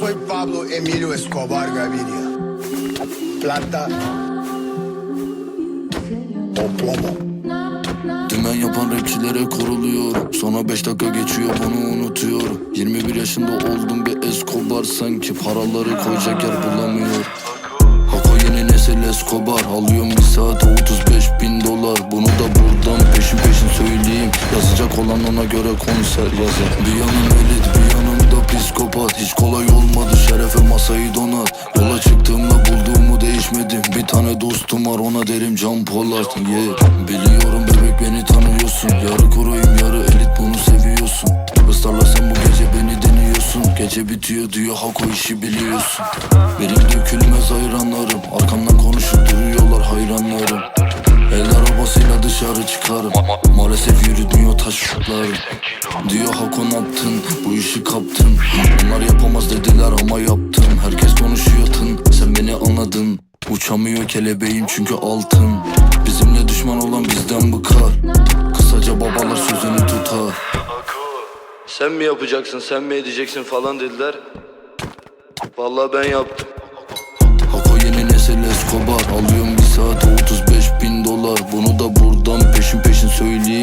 Pablo Emilio Escobar Gaviria. Plata o plomo. Dümen yapan rapçilere koruluyorum. Sonra 5 dakika geçiyor bunu unutuyorum. 21 yaşında oldum bir Escobar. Sanki paraları koyacak yer bulamıyorum. Hako yeni nesil Escobar. Alıyorum bir saate 35 bin dolar. Bunu da buradan peşin peşin söyleyeyim. Yazacak olan ona göre konser yazar. Bir yanım elit bir yanım psikopat Hiç kolay olmadı şerefe masayı donat. Yola çıktığımda bulduğumu değişmedim. Bir tane dostum var ona derim Can Polat. Yeah. Biliyorum bebek beni tanıyorsun. Yarı kuruyum yarı elit bunu seviyorsun. Islarla sen bu gece beni deniyorsun. Gece bitiyor diyor Hako işi biliyorsun. Benim dökülmez hayranlarım Arkamdan konuşup duruyorlar hayranlarım. El arabasıyla dışarı çıkarım. Maalesef yürütmüyor taşlarım Diyor Hako ne yaptın bu işi kaptın. Onlar yapamaz dediler ama yaptım. Herkes konuşuyor tın sen beni anladın. Uçamıyor kelebeğim çünkü altın. Bizimle düşman olan bizden bıkar Kısaca babalar sözünü tutar. Sen mi yapacaksın sen mi edeceksin falan dediler. Vallahi ben yaptım. Hako yeni nesil Escobar Alıyorum bir saate 35 bin dolar. Bunu da buradan peşin peşin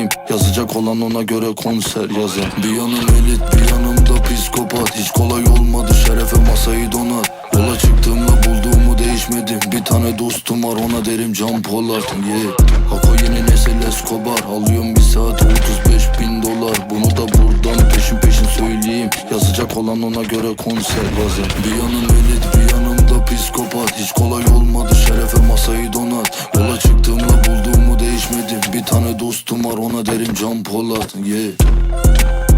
söyleyeyim Yazacak olan ona göre konser yazar Bir yanım elit bir yanım da psikopat. Hiç kolay olmadı şerefe masayı donat. Yola çıktığımda bulduğumu değişmedim. Bir tane dostum var ona derim Can Polat. Yeah. Hako yeni nesil Escobar. Alıyorum bir saate 35 bin dolar. Bunu da buradan peşin peşin söyleyeyim. Yazacak olan ona göre konser yazar Bir yanım elit bir yanım da psikopat. Hiç kolay olmadı şerefe masayı donat tane dostum var ona derim Can Polat yeah.